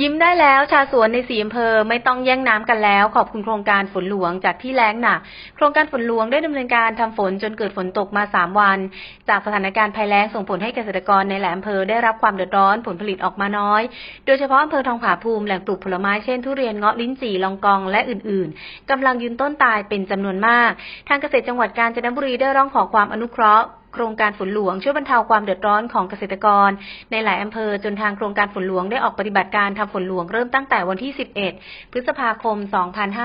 ยิ้มได้แล้วชาสวนในสีอำเภอไม่ต้องแย่งน้ำกันแล้ว ขอบคุณโครงการฝนหลวงจากที่แล้งหนักโครงการฝนหลวงได้ดำเนินการทำฝนจนเกิดฝนตกมา 3 วัน จากสถานการณ์ภัยแล้งส่งผลให้เกษตรกรในหลายอำเภอได้รับความเดือดร้อนผลผลิตออกมาน้อย โดยเฉพาะอำเภอทองผาภูมิแหล่งปลูกผลไม้เช่นทุเรียนเงาะลิ้นจี่ลองกองและอื่นๆกำลังยืนต้นตายเป็นจำนวนมาก ทางเกษตรจังหวัดกาญจนบุรีได้ร้องขอความอนุเคราะห์ โครงการฝนหลวงช่วยบรรเทาความเดือดร้อนของเกษตรกร ในหลายอำเภอจนทางโครงการฝนหลวงได้ออกปฏิบัติการทำฝนหลวงเริ่มตั้งแต่วันที่ 11 พฤษภาคม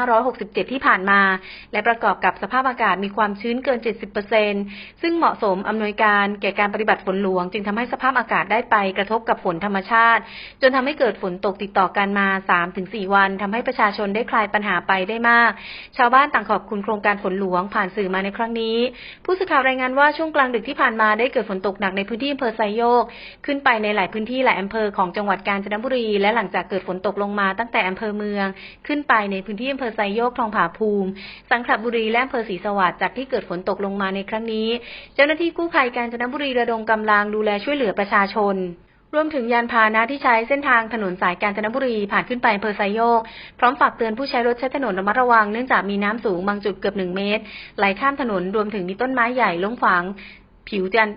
2567 ที่ผ่านมา และประกอบกับสภาพอากาศมีความชื้นเกิน 70%ซึ่งเหมาะสมอำนวยการแก่การปฏิบัติฝนหลวง จึงทำให้สภาพอากาศได้ไปกระทบกับฝนธรรมชาติ จนทำให้เกิดฝนตกติดต่อกันมา 3-4 วันทำให้ประชาชนได้คลายปัญหาไปได้มาก ชาวบ้านต่างขอบคุณโครงการฝนหลวงผ่านสื่อมาในครั้งนี้ ผู้สื่อข่าวรายงานว่าช่วงกลางดึกที่ผ่านมาได้เกิดฝนตกหนักในพื้นที่อำเภอไซโยก ขึ้นไปในหลายพื้นที่หลายอำเภอของจังหวัดกาญจนบุรี และหลังจากเกิดฝนตกลงมาตั้งแต่อำเภอเมือง ขึ้นไปในพื้นที่อำเภอไซโยกทองผาภูมิ สังขละบุรีและอำเภอศรีสวัสดิ์จากที่เกิดฝนตกลงมาในครั้งนี้ เจ้าหน้าที่กู้ภัยกาญจนบุรีระดมกำลังดูแลช่วยเหลือประชาชนรวมถึงยานพาหนะที่ใช้เส้นทางถนนสายกาญจนบุรีผ่านขึ้นไปอำเภอไซโยก พร้อมฝากเตือนผู้ใช้รถใช้ถนนระมัดระวังเนื่องจากมีน้ำสูงบางจุดเกือบหนึ่งเมตรไหลข้ามถนนรวมถึงมีต้นไม้ใหญ่ล้มขวาง ผิวจัน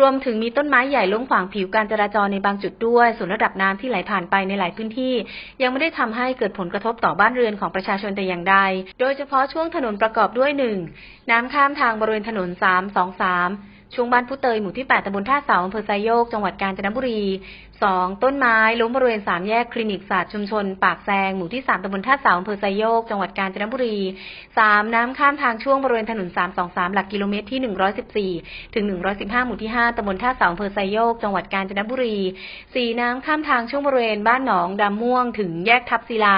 รวมถึงมีต้นไม้ใหญ่ล้มขวางผิวการจราจรในบางจุดด้วย ส่วนระดับน้ำที่ไหลผ่านไปในหลายพื้นที่ ยังไม่ได้ทำให้เกิดผลกระทบต่อบ้านเรือนของประชาชนแต่อย่างใด โดยเฉพาะช่วงถนนประกอบด้วยหน้ำข้ามทางบริเวณถนน323ช่วงบ้านผู้เตยหมู่ที่ 8ตำบลท่าเสาอำเภอไซโยก จังหวัดกาญจนบุรี 2. ต้นไม้ล้มบริเวณสามแยกคลินิกศาสตร์ชุมชน ปากแซงหมู่ที่3ตำบลท่าเสาอำเภอไซโยก จังหวัดกาญจนบุรี 3. น้ำข้ามทางช่วงบริเวณถนน323หลักกิโลเมตรที่114ถึง115หมู่ที่5ตำบลท่าเสาอำเภอไซโยก จังหวัดกาญจนบุรี 4. น้ำข้ามทางช่วงบริเวณบ้านหนองดำม่วง ถึงแยกทับศิลา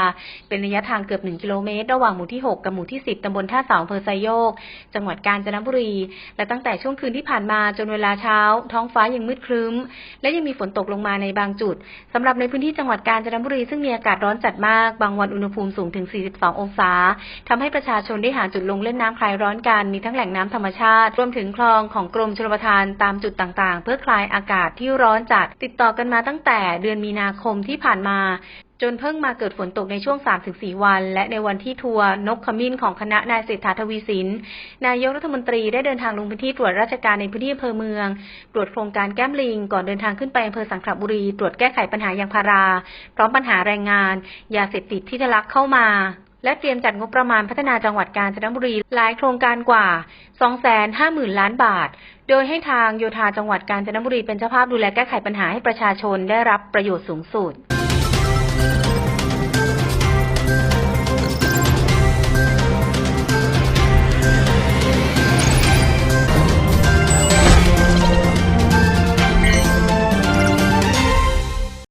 เป็นระยะทางเกือบ1กิโลเมตร ระหว่างหมู่ที่6กับหมู่ที่10ตำบลท่าเสาอำเภอไซโยก จังหวัดกาญจนบุรี และตั้งแต่ช่วงคืนที่ผ่านมาจนเวลาเช้า ท้องฟ้ายังมืดครึ้ม และยังมีฝนตกลงมาในในบางจุดสำหรับในพื้นที่จังหวัดกาญจนบุรีซึ่งมีอากาศร้อนจัดมาก บางวันอุณหภูมิสูงถึง 42 องศาทำให้ประชาชนได้หาจุดลงเล่นน้ำคลายร้อนกัน มีทั้งแหล่งน้ำธรรมชาติ รวมถึงคลองของกรมชลประทานตามจุดต่างๆ เพื่อคลายอากาศที่ร้อนจัด ติดต่อกันมาตั้งแต่เดือนมีนาคมที่ผ่านมา จนเพิ่งมาเกิดฝนตกในช่วง 3-4 วัน และในวันที่ทัวร์นกขมิ้นของคณะนายเศรษฐาทวีสิน นายกรัฐมนตรีได้เดินทางลงพื้นที่ตรวจราชการในพื้นที่อำเภอเมือง ตรวจโครงการแก้มลิง ก่อนเดินทางขึ้นไปอำเภอสังขละบุรี ตรวจแก้ไขปัญหายางพารา พร้อมปัญหาแรงงาน ยาเสพติดที่ทะลักเข้ามาและเตรียมจัดงบประมาณพัฒนาจังหวัดกาญจนบุรีหลายโครงการกว่า 250,000 ล้านบาท โดยให้ทางโยธาจังหวัดกาญจนบุรีเป็นเจ้าภาพดูแลแก้ไขปัญหาให้ประชาชนได้รับประโยชน์สูงสุด